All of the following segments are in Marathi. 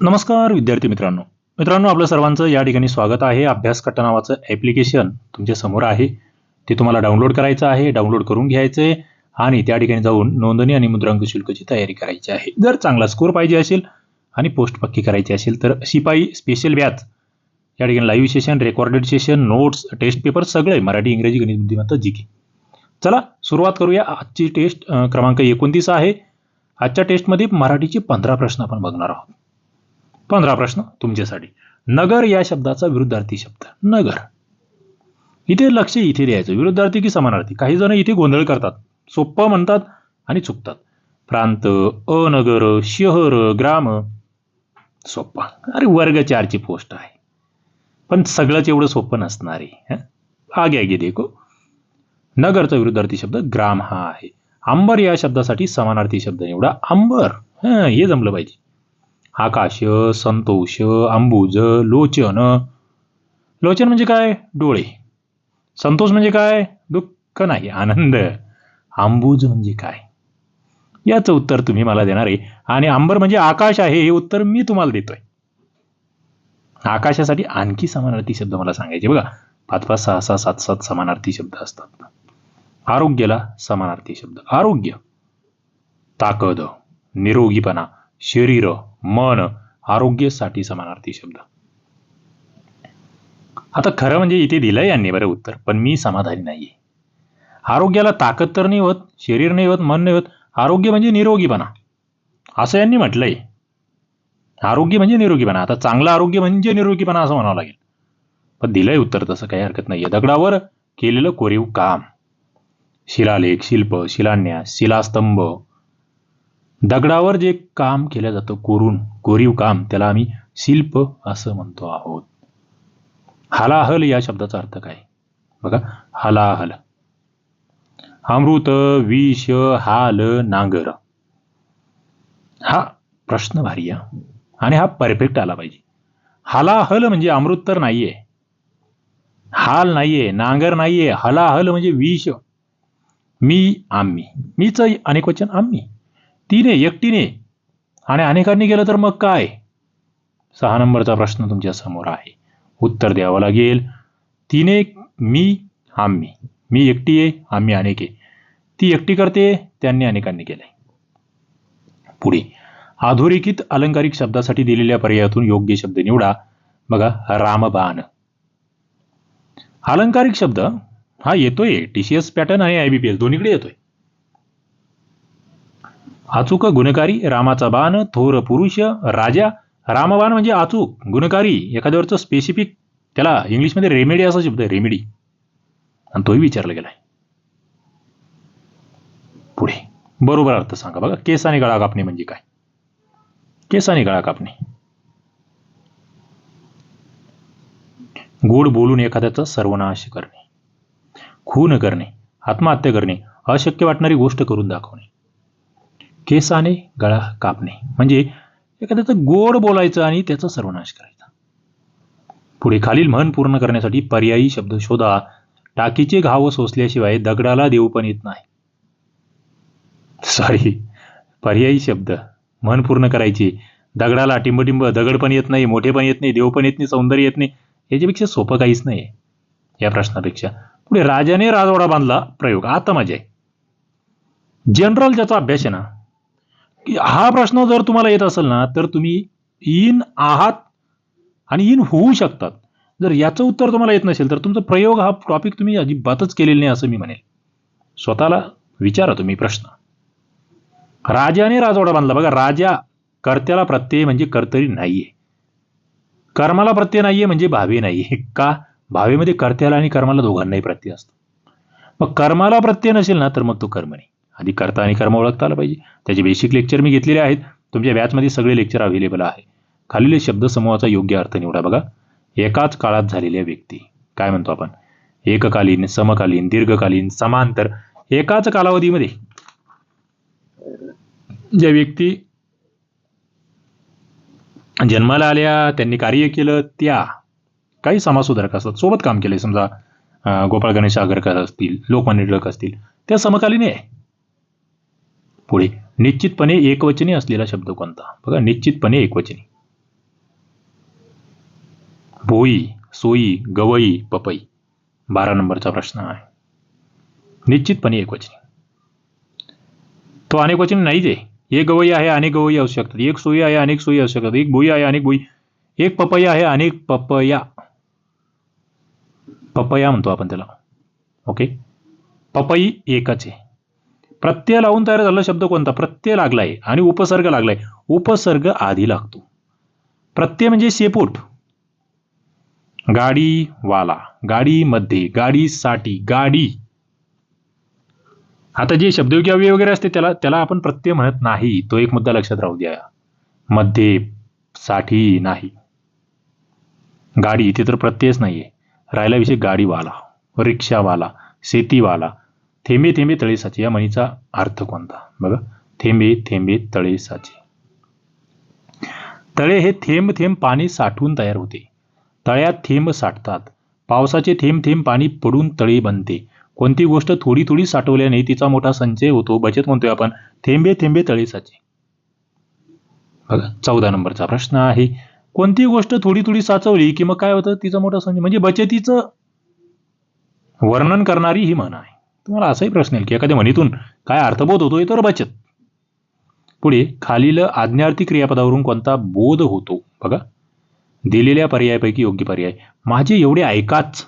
नमस्कार विद्यार्थी मित्रांनो. मित्रांनो आपलं सर्वांचं या ठिकाणी स्वागत आहे. अभ्यास कट्टा नावाचं ॲप्लिकेशन तुमच्यासमोर आहे. ते तुम्हाला डाउनलोड करायचं आहे डाउनलोड करून घ्यायचं आहे आणि त्या ठिकाणी जाऊन नोंदणी आणि मुद्रांक शुल्कची तयारी करायची आहे. जर चांगला स्कोर पाहिजे असेल आणि पोस्ट पक्की करायची असेल तर शिपाई स्पेशल बॅच या ठिकाणी live session recorded session notes test paper सगळे मराठी इंग्रजी गणित बुद्धिमत्ता जी चला सुरुवात करूया. आजची टेस्ट क्रमांक एकोणतीस आहे. आजच्या टेस्टमध्ये मराठीचे पंधरा प्रश्न आपण बघणार आहोत. पंधरा प्रश्न तुमच्यासाठी. नगर या शब्दाचा विरुद्धार्थी शब्द. नगर. इथे लक्ष इथे द्यायचं. विरुद्धार्थी की समानार्थी? काही जण इथे गोंधळ करतात. सोप्पं म्हणतात आणि चुकतात. प्रांत अनगर शहर ग्राम. सोप्पा. अरे वर्ग चारची पोस्ट आहे. पण सगळंच एवढं सोपं नसणार आहे हं? आगे आगे देखो. नगरचा विरुद्धार्थी शब्द ग्राम हा आहे. अंबर या शब्दासाठी समानार्थी शब्द निवडा. अंबर. हे जमलं पाहिजे. आकाश संतोष अंबुज लोचन. लोचन म्हणजे काय? डोळे. संतोष म्हणजे काय? दुःख नाही आनंद. अंबुज म्हणजे काय? याचं उत्तर तुम्ही मला देणार आहे. आणि अंबर म्हणजे आकाश आहे हे उत्तर मी तुम्हाला देतोय. आकाशासाठी आणखी समानार्थी शब्द मला सांगायचे. बघा पाच पाच सहा सहा सात सात समानार्थी शब्द असतात. आरोग्याला समानार्थी शब्द. आरोग्य. ताकद. निरोगीपणा. शरीर. मन आरोग्यसाठी समानार्थी शब्द. आता खरं म्हणजे इथे दिलंय यांनी बरं उत्तर पण मी समाधानी नाहीये. आरोग्याला ताकद तर नाही होत शरीर नाही होत मन नाही होत आरोग्य म्हणजे निरोगीपणा. असं यांनी म्हटलंय. आरोग्य म्हणजे निरोगीपणा. आता चांगलं आरोग्य म्हणजे निरोगीपणा असं म्हणावं लागेल. पण दिलंय उत्तर तसं काही हरकत नाहीये. दगडावर केलेलं कोरीव काम. शिलालेख शिल्प शिलान्यास शिलास्तंभ दगडावर जे काम केलं जातं कोरून कोरीव काम त्याला आम्ही शिल्प असं म्हणतो आहोत. हलाहल या शब्दाचा अर्थ काय? बघा हलाहल. अमृत विष हाल नांगर. हा प्रश्न भारी आहे आणि हा परफेक्ट आला पाहिजे. हलाहल म्हणजे अमृत तर नाहीये. हाल नाहीये नांगर नाहीये. हलाहल म्हणजे विष. मी आम्ही. मीच अनेक वचन आम्ही. तिने एकटीने. आणि अनेकांनी केलं तर मग काय? सहा नंबरचा प्रश्न तुमच्यासमोर आहे. उत्तर द्यावं लागेल. तिने मी आम्ही. मी एकटी आहे आम्ही अनेक आहे. ती एकटी करते त्यांनी अनेकांनी केलंय. पुढे. अधोरेखित अलंकारिक शब्दासाठी दिलेल्या पर्यायातून योग्य शब्द निवडा. बघा रामबाण. अलंकारिक शब्द हा येतोय. टीसीएस पॅटर्न आणि आयबीपीएस दोन्हीकडे येतोय. अचूक गुणकारी रामाचा बाण थोर पुरुष राजा. रामबाण म्हणजे अचूक गुणकारी एखाद्यावरचं स्पेसिफिक त्याला इंग्लिशमध्ये रेमेडी असा शब्द आहे रेमेडी आणि तोही विचारला गेलाय. पुढे. बरोबर अर्थ सांगा बघा. केस आणि गळा कापणे म्हणजे काय? केस आणि गळा कापणे. गोड बोलून एखाद्याचा सर्वनाश करणे. खून करणे. आत्महत्या करणे. अशक्य वाटणारी गोष्ट करून दाखवणे. केसाने गळा कापणे. म्हणजे एखाद्याचं गोड बोलायचं आणि त्याचा सर्वनाश करायचा. पुढे खालील म्हण पूर्ण करण्यासाठी पर्यायी शब्द शोधा. टाकीचे घाव सोसल्याशिवाय दगडाला देऊ पण येत नाही. सॉरी पर्यायी शब्द. म्हण पूर्ण करायची. दगडाला टिंबटिंब दगड पण येत नाही मोठे पण येत नाही देव पण येत नाही सौंदर्य येत नाही याच्यापेक्षा सोपं काहीच नाही या प्रश्नापेक्षा. पुढे राजाने राजवाडा बांधला. प्रयोग. आता मजा आहे. जनरल ज्याचा अभ्यास आहे ना हा प्रश्न जर तुम्हाला येत असेल ना तर तुम्ही इन आहात आणि इन होऊ शकतात. जर याचं उत्तर तुम्हाला येत नसेल तर तुमचा प्रयोग हा टॉपिक तुम्ही अजिबातच केलेला नाही असं मी म्हणेल. स्वतःला विचारा तुम्ही प्रश्न. राजाने राजवाडा बांधला. बघा राजा कर्त्याला प्रत्यय म्हणजे कर्तरी नाहीये. कर्माला प्रत्यय नाहीये म्हणजे भावे नाहीये. का? भावेमध्ये कर्त्याला आणि कर्माला दोघांनाही प्रत्यय असतो. मग कर्माला प्रत्यय नसेल ना तर मग तो कर्म नाही आधी कर्ता आणि कर्म ओळखता आला पाहिजे. त्याचे बेसिक लेक्चर मी घेतलेले आहेत. तुमच्या बॅचमध्ये सगळे लेक्चर अवेलेबल आहे. खालील शब्दसमूहाचा योग्य अर्थ निवडा बघा. एकाच काळात झालेल्या व्यक्ती. काय म्हणतो आपण? एककालीन समकालीन दीर्घकालीन समांतर. एकाच कालावधीमध्ये. ज्या व्यक्ती जन्माला आल्या त्यांनी कार्य केलं त्या काही समाजसुधारक असतात. सोबत काम केले समजा गोपाळ गणेश आगरकर असतील लोकमान्य टिळक असतील. त्या समकालीन आहे. पुढे. निश्चितपणे एकवचनी असलेला शब्द कोणता? बघा निश्चितपणे एकवचनी. भोई सोई गवई पपई. बारा नंबरचा प्रश्न आहे. निश्चितपणे एकवचनी. तो अनेक वचन नाहीच आहे. एक गवई आहे अनेक गवई असू शकतात. एक सोयी आहे अनेक सोयी असू शकतात. एक भुई आहे अनेक भुई. एक पपया आहे अनेक पपया. पपया म्हणतो आपण त्याला. ओके? पपई एकच आहे. प्रत्यय लावून तयार झाला शब्द कोणता? प्रत्यय लागलाय आणि उपसर्ग लागलाय. उपसर्ग आधी लागतो. प्रत्यय म्हणजे शेपूट. गाडी वाला गाडी मध्ये गाडी साठी गाडी. आता जे शब्दयोगी अवयव वगैरे असते त्याला त्याला आपण प्रत्यय म्हणत नाही. तो एक मुद्दा लक्षात राहू द्या. मध्ये साठी नाही. गाडी इथे तर प्रत्ययच नाहीये. राहिला विषय गाडीवाला रिक्षावाला शेतीवाला. थेंबे थेंबे तळे साचे या म्हणीचा अर्थ कोणता? बघा. थेंबे थेंबे तळे साचे तळे हे थेंब थेंब पाणी साठवून तयार होते. तळ्यात थेंब साठतात. पावसाचे थेंब थेंब पाणी पडून तळे बनते. कोणती गोष्ट थोडी थोडी साठवल्याने तिचा मोठा संचय होतो. बचत म्हणतोय आपण. थेंबे थेंबे तळे साचे बघा. चौदा नंबरचा प्रश्न आहे. कोणती गोष्ट थोडी थोडी साचवली की मग काय होतं? तिचा मोठा संचय. म्हणजे बचतीचं वर्णन करणारी ही म्हण आहे. तुम्हाला असाही प्रश्न येईल की एखाद्या म्हणीतून काय अर्थबोध होतोय तर बचत. पुढे खालील आज्ञार्थी क्रियापदावरून कोणता बोध होतो? बघा. दिलेल्या पर्यायापैकी योग्य पर्याय. माझे एवढे ऐकाच.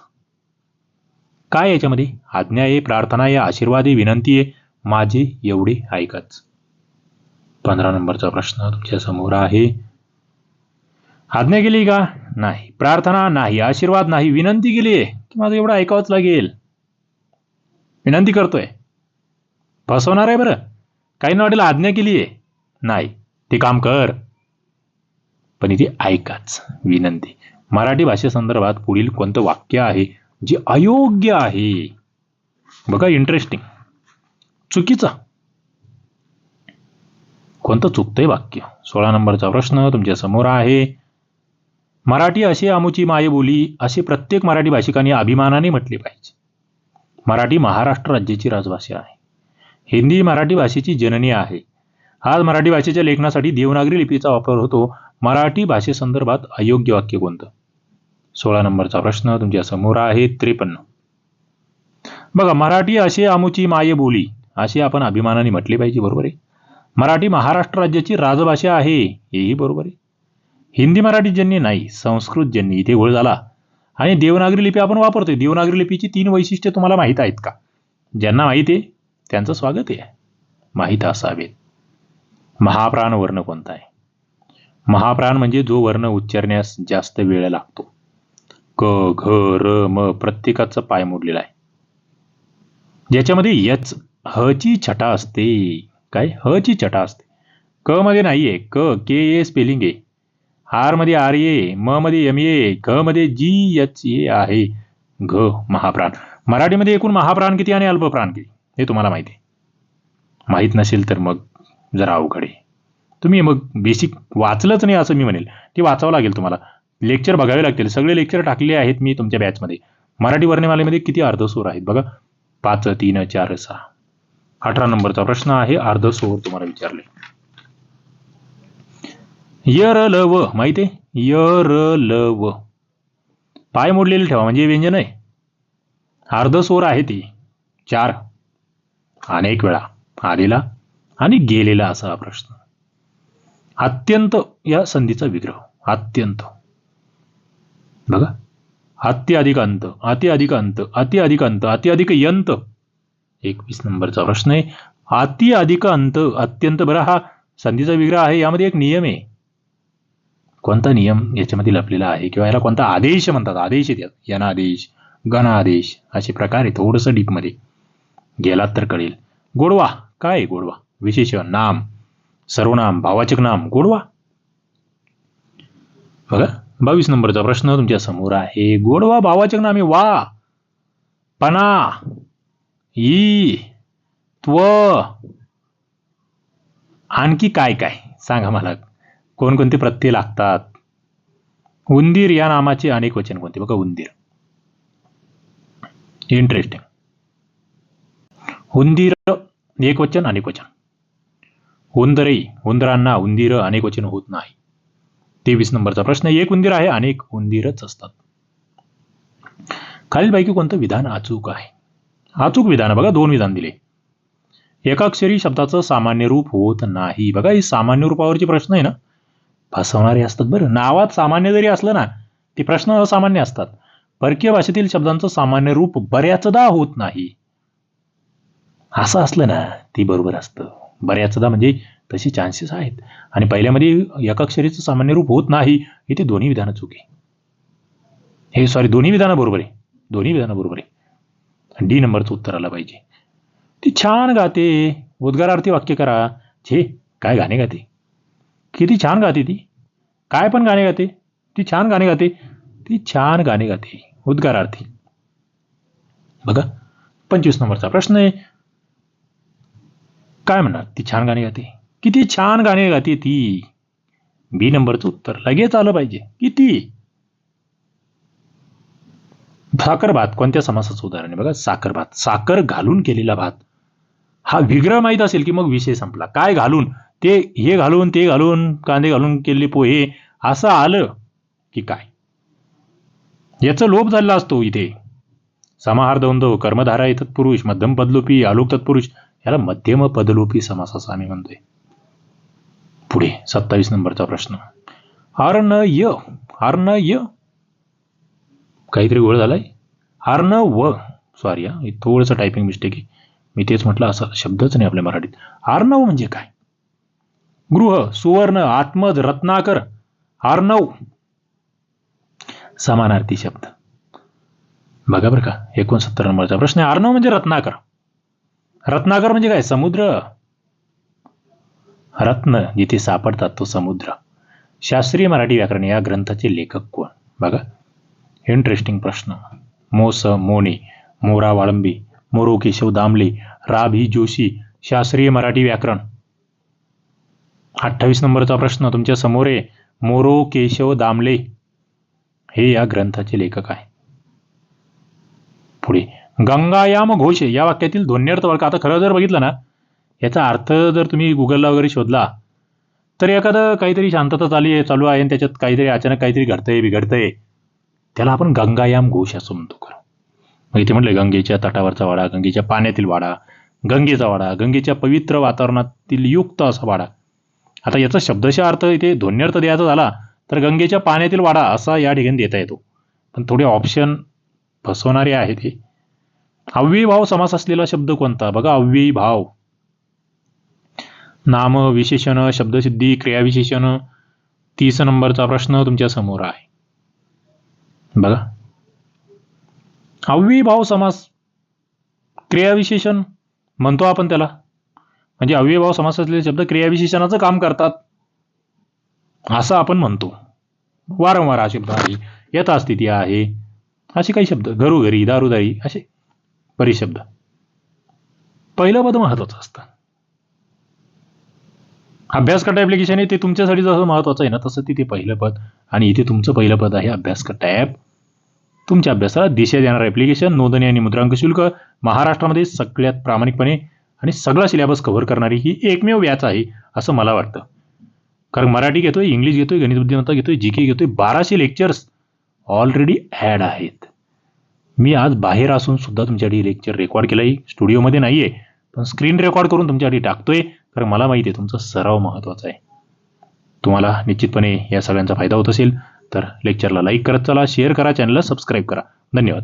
काय याच्यामध्ये? आज्ञा आहे प्रार्थना आहे आशीर्वाद आहे विनंती आहे. माझे एवढे ऐकाच. पंधरा नंबरचा प्रश्न तुमच्यासमोर आहे. आज्ञा केली का? नाही. प्रार्थना नाही आशीर्वाद नाही विनंती केली आहे. की माझं एवढं ऐकावंच लागेल. विनंती करतोय. फसवणार आहे बरं. काही वाटेल आज्ञा केली आहे. नाही ते काम कर. पण इथे ऐकाच विनंती. मराठी भाषेसंदर्भात पुढील कोणतं वाक्य आहे जे अयोग्य आहे? बघा इंटरेस्टिंग चुकीचा. कोणतं चुकतंय वाक्य? सोळा नंबरचा प्रश्न तुमच्यासमोर आहे. मराठी अशी आमुची मायबोली असे प्रत्येक मराठी भाषिकांनी अभिमानाने म्हटले पाहिजे. मराठी महाराष्ट्र राज्याची राजभाषा आहे. हिंदी मराठी भाषेची जननी आहे. आज मराठी भाषेच्या लेखनासाठी देवनागरी लिपीचा वापर होतो. मराठी भाषेसंदर्भात अयोग्य वाक्य कोणतं? सोळा नंबरचा प्रश्न तुमच्यासमोर आहे. त्रेपन्न. बघा मराठी असे आमुची माये बोली असे आपण अभिमानाने म्हटले पाहिजे बरोबर आहे? मराठी महाराष्ट्र राज्याची राजभाषा आहे हेही बरोबर आहे. हिंदी मराठी जन्य नाही संस्कृत जन्य इथे घोळ झाला. आणि देवनागरी लिपी आपण वापरतोय. देवनागरी लिपीची तीन वैशिष्ट्ये तुम्हाला माहीत आहेत का? ज्यांना माहिती आहे त्यांचं स्वागत आहे. माहीत असावेत. महाप्राण वर्ण कोणता आहे? महाप्राण म्हणजे जो वर्ण उच्चारण्यास जास्त वेळ लागतो. क घ र म प्रत्येकाचा पाय मोडलेला आहे. ज्याच्यामध्ये यच ह ची छटा असते. काय? ह ची छटा असते. क मध्ये नाहीये. क के ए स्पेलिंग आहे. आरमध्ये आर ए म मध्ये एम ए घ मध्ये जी एच ए आहे. घ महाप्राण. मराठीमध्ये एकूण महाप्राण किती आणि अल्पप्राण किती? हे तुम्हाला माहिती आहे. माहीत नसेल तर मग जरा अवघड आहे. तुम्ही मग बेसिक वाचलंच नाही असं मी म्हणेल. ते वाचावं लागेल तुम्हाला. लेक्चर बघावे लागतील. सगळे लेक्चर टाकले आहेत मी तुमच्या बॅचमध्ये मराठी वर्णमालेमध्ये किती अर्धस्वर आहेत? बघा. पाच तीन चार सहा. अठरा नंबरचा प्रश्न आहे. अर्धस्वर तुम्हाला विचारले. यर ल व माहिती आहे? यर ल व पाय मोडलेले ठेवा म्हणजे व्यंजन आहे. अर्ध स्वर आहे ती. चार. अनेक वेळा. आलेला आणि गेलेला असा हा प्रश्न. अत्यंत या संधीचा विग्रह. अत्यंत. बघा. अति अंत अति अंत अति अधिक अंत अति यंत. एकवीस नंबरचा प्रश्न आहे. अति अंत अत्यंत बरा हा संधीचा विग्रह आहे. यामध्ये एक नियम आहे. कोणता नियम याच्यामध्ये लपलेला आहे किंवा याला कोणता आदेश म्हणतात? आदेश येतात. यनादेश गणादेश असे प्रकारे थोडंसं डीपमध्ये गेलात तर कळेल. गोडवा. काय गोडवा? विशेषण नाम सर्वनाम भावाचक नाम गोडवा? बघा बावीस नंबरचा प्रश्न तुमच्यासमोर आहे. गोडवा भावाचक नामे वा. पना ई. त्व. आणखी काय काय? सांगा मला. कोणकोणते प्रत्यय लागतात? उंदीर या नामाचे अनेक वचन कोणते? बघा उंदीर. इंटरेस्टिंग उंदीर एक वचन अनेक वचन. उंदरही उंदरांना उंदीर अनेक वचन होत नाही. तेवीस नंबरचा प्रश्न एक उंदीर आहे अनेक उंदीरच असतात. खालीलपैकी कोणतं विधान अचूक आहे? अचूक विधान बघा दोन विधान दिले. एकाक्षरी शब्दाचं सामान्य रूप होत नाही. बघा ही सामान्य रूपावरचे प्रश्न आहे ना? फसवणारे असतात बरं. नावात सामान्य जरी असलं ना ते प्रश्न असामान्य असतात. परकीय भाषेतील शब्दांचं सामान्य रूप बऱ्याचदा होत नाही. असं असलं ना ते बरोबर असतं. बऱ्याचदा म्हणजे तशी चान्सेस आहेत. आणि पहिल्यामध्ये एकाक्षरीचं सामान्य रूप होत नाही इथे दोन्ही विधानं चूक हे सॉरी दोन्ही विधानं बरोबर आहे. दोन्ही विधानं बरोबर आहे. डी नंबरचं उत्तर आलं पाहिजे. ती छान गाते. उद्गारार्थी वाक्य करा. छे काय गाणे गाते? किती छान गाते ती. काय पण गाणे गाते. ती छान गाणे गाते. ती छान गाणे गाते. उद्गारार्थी. बघा पंचवीस नंबरचा प्रश्न आहे. काय म्हणणार? ती छान गाणे गाते. किती छान गाणे गाते ती. बी नंबरचं उत्तर लगेच आलं पाहिजे. किती? साखर भात कोणत्या समासाचं उदाहरण आहे? बघा साखर भात. साखर घालून केलेला भात. हा विग्रह माहीत असेल की मग विषय संपला. काय घालून? ते हे घालून ते घालून कांदे घालून केलेले पोहे असं आलं की काय? याचा लोप झालेला असतो इथे. समाहार द्वंद्व कर्मधारा येतात पुरुष मध्यम पदलोपी आलोक तत्पुरुष याला मध्यम पदलोपी समास असं आम्ही म्हणतोय. पुढे सत्तावीस नंबरचा प्रश्न. अर्णय अर्णय काहीतरी गोळ झालाय? अर्णव सॉरी हा. थोडंसं टायपिंग मिस्टेक आहे. मी तेच म्हटलं असं शब्दच नाही आपल्या मराठीत. अर्णव म्हणजे काय? गृह सुवर्ण आत्मज रत्नाकर आर्णव. समानार्थी शब्द. बघा बरं का एकोणसत्तर नंबरचा प्रश्न. आहे आर्णव म्हणजे रत्नाकर. रत्नाकर म्हणजे काय? समुद्र. रत्न जिथे सापडतात तो समुद्र. शास्त्रीय मराठी व्याकरण या ग्रंथाचे लेखक कोण? बघा. इंटरेस्टिंग प्रश्न. मोस मोने मोरा वाळंबी मोरो केशव दामले राभी जोशी शास्त्रीय मराठी व्याकरण. अठ्ठावीस नंबरचा प्रश्न तुमच्यासमोर आहे. मोरो केशव दामले. हे या ग्रंथाचे लेखक आहे. पुढे. गंगायाम घोष या वाक्यातील ध्वन्यर्थ वाक्य. आता खरं जर बघितलं ना याचा अर्थ जर तुम्ही गुगलला वगैरे शोधला तर एखादं काहीतरी शांतता चालू आहे चालू आहे आणि त्याच्यात काहीतरी अचानक काहीतरी घडतंय बिघडतंय. त्याला आपण गंगायाम घोष असं म्हणतो खरं. मग इथे म्हटलं गंगेच्या तटावरचा वाडा गंगेच्या पाण्यातील वाडा गंगेचा वाडा गंगेच्या पवित्र वातावरणातील युक्त असा वाडा. आता याचा शब्दशः अर्थ इथे ध्वन्यर्थ द्यायचा झाला तर गंगेच्या पाण्यातील वाडा असा या ठिकाणी देता येतो. पण थोडे ऑप्शन फसवणारे आहेत हे. अव्ययी भाव समास असलेला शब्द कोणता? बघा अव्ययी भाव. नाम विशेषण शब्दसिद्धी क्रियाविशेषण तीस नंबरचा प्रश्न तुमच्यासमोर आहे. बघा. अव्ययी भाव समास क्रियाविशेषण म्हणतो आपण त्याला. म्हणजे अव्ययभाव समास असलेले शब्द क्रियाविशेषणाचं काम करतात. असं आपण म्हणतो. वारंवार हा शब्द आहे यथास्थिती आहे. असे काही शब्द घरोघरी दारुदारी असे बरेच शब्द. पहिलं पद महत्वाचं असतं. अभ्यासकट ॲप्लिकेशन आहे ते तुमच्यासाठी जसं महत्वाचं आहे ना तसं तिथे पहिलं पद आणि इथे तुमचं पहिलं पद आहे अभ्यासकट्टा ॲप तुमच्या अभ्यासाला दिशा देणारं ॲप्लिकेशन नोंदणी आणि मुद्रांक शुल्क महाराष्ट्रामध्ये सगळ्यात प्रामाणिकपणे आणि सगळा सिलेबस कव्हर करणारी ही एकमेव व्याच आहे असं मला वाटतं. कारण मराठी घेतोय इंग्लिश घेतोय गणित बुद्धिमत्ता घेतोय जी के घेतोय बाराशे लेक्चर्स ऑलरेडी ॲड आहेत. मी आज बाहेर असून सुद्धा तुमच्यासाठी लेक्चर रेकॉर्ड केलं आहे स्टुडिओमध्ये नाही आहे पण स्क्रीन रेकॉर्ड करून तुमच्यासाठी टाकतोय कारण मला माहिती आहे तुमचा सराव महत्त्वाचा आहे. तुम्हाला निश्चितपणे या सगळ्यांचा फायदा होत असेल तर लेक्चरला लाईक करत चला शेअर करा चॅनलला सबस्क्राईब करा. धन्यवाद.